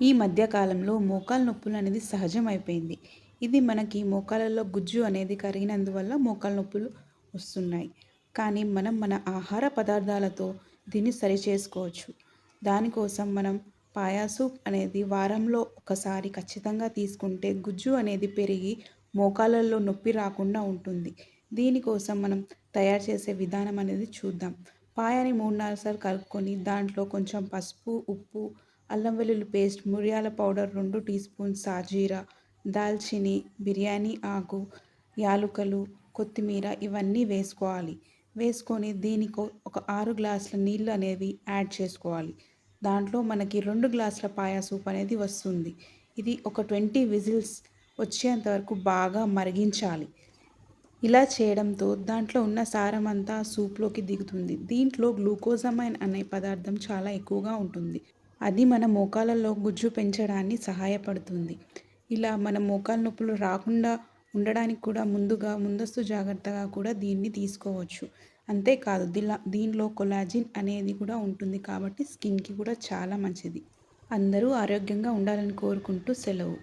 ఈ మధ్యకాలంలో మోకాలు నొప్పులు అనేది సహజం అయిపోయింది ఇది మనకి మోకాలలో గుజ్జు అనేది కరిగినందువల్ల మోకాలు నొప్పులు వస్తున్నాయి. కానీ మనం మన ఆహార పదార్థాలతో దీన్ని సరి చేసుకోవచ్చు. దానికోసం మనం పాయా సూప్ అనేది వారంలో ఒకసారి ఖచ్చితంగా తీసుకుంటే గుజ్జు అనేది పెరిగి మోకాలల్లో నొప్పి రాకుండా ఉంటుంది. దీనికోసం మనం తయారు చేసే విధానం అనేది చూద్దాం. పాయాని మూడు నాలుగు సార్లు కలుపుకొని దాంట్లో కొంచెం పసుపు ఉప్పు అల్లం వెల్లుల్లి పేస్ట్ మిరియాల పౌడర్ రెండు టీ స్పూన్ సాజీరా దాల్చిని బిర్యానీ ఆకు యాలుకలు కొత్తిమీర ఇవన్నీ వేసుకోవాలి. వేసుకొని దీనికి ఒక ఆరు గ్లాసుల నీళ్ళు అనేవి యాడ్ చేసుకోవాలి. దాంట్లో మనకి రెండు గ్లాసుల పాయా సూప్ అనేది వస్తుంది. ఇది ఒక ట్వంటీ విజిల్స్ వచ్చేంత వరకు బాగా మరిగించాలి. ఇలా చేయడంతో దాంట్లో ఉన్న సారం అంతా సూప్లోకి దిగుతుంది. దీంట్లో గ్లూకోజమైన్ అనే పదార్థం చాలా ఎక్కువగా ఉంటుంది. అది మన మోకాలలో గుజ్జు పెంచడాన్ని సహాయపడుతుంది. ఇలా మన మోకాలు నొప్పులు రాకుండా ఉండడానికి కూడా ముందుగా ముందస్తు జాగ్రత్తగా కూడా దీన్ని తీసుకోవచ్చు. అంతేకాదు దీలా దీనిలో కొలాజిన్ అనేది కూడా ఉంటుంది కాబట్టి స్కిన్కి కూడా చాలా మంచిది. అందరూ ఆరోగ్యంగా ఉండాలని కోరుకుంటూ సెలవు.